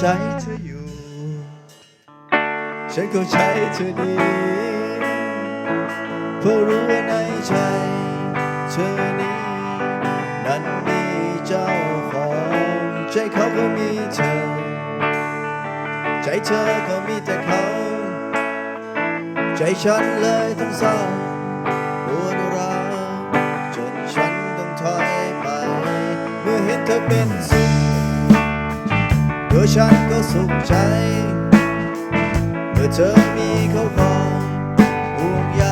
ใจเธออยู่ ฉันเข้าใจเธอดี เพราะรู้ว่าในใจเธอนี้นั้นมีเจ้าของใจเขาก็มีเธอ ใจเธอก็มีแต่เขา ใจฉันเลยต้องเศร้า ตัวฉันก็สุขใจ เมื่อเธอมีเขาคอยห่วงใย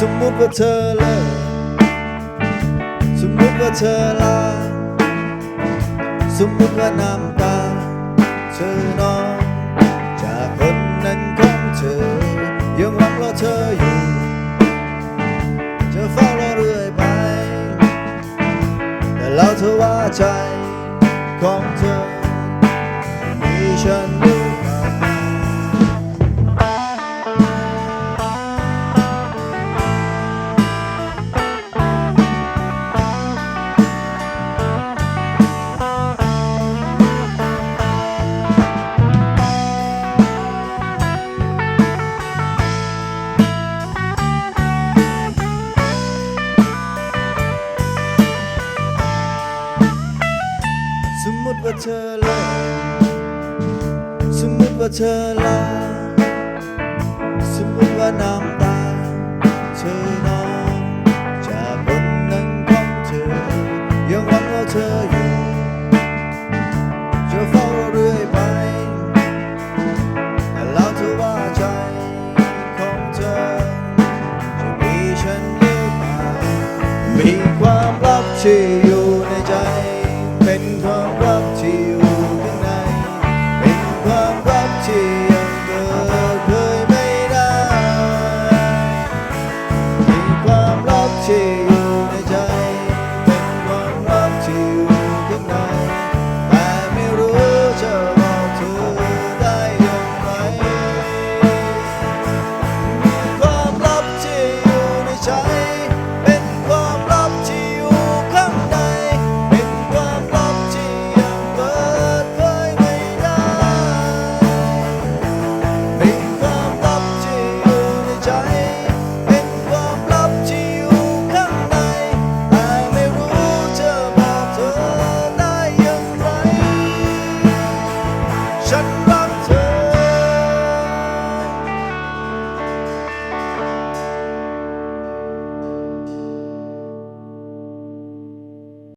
สมมุติว่าเธอเลิกสมมุติว่าเธอลาสมมุติว่าน้ำตาเธอนองจากคนนั้นของเธอ ยังหวังรอเธออยู่จะเฝ้ารอเรื่อยไป แต่แล้วเธอว่าใจของเธอมีฉัน เธอเลิกสมมติว่าเธอลาสมมติว่าน้ำตาเธอนองจากคนนั้นของเธอ ยังหวังว่าเธออยู่จะเฝ้าเรื่อยไปแต่แล้วเธอว่าใจของเธอ จะมีฉันหรือเปล่ามีความลับที่อยู่ในใจ เป็นความ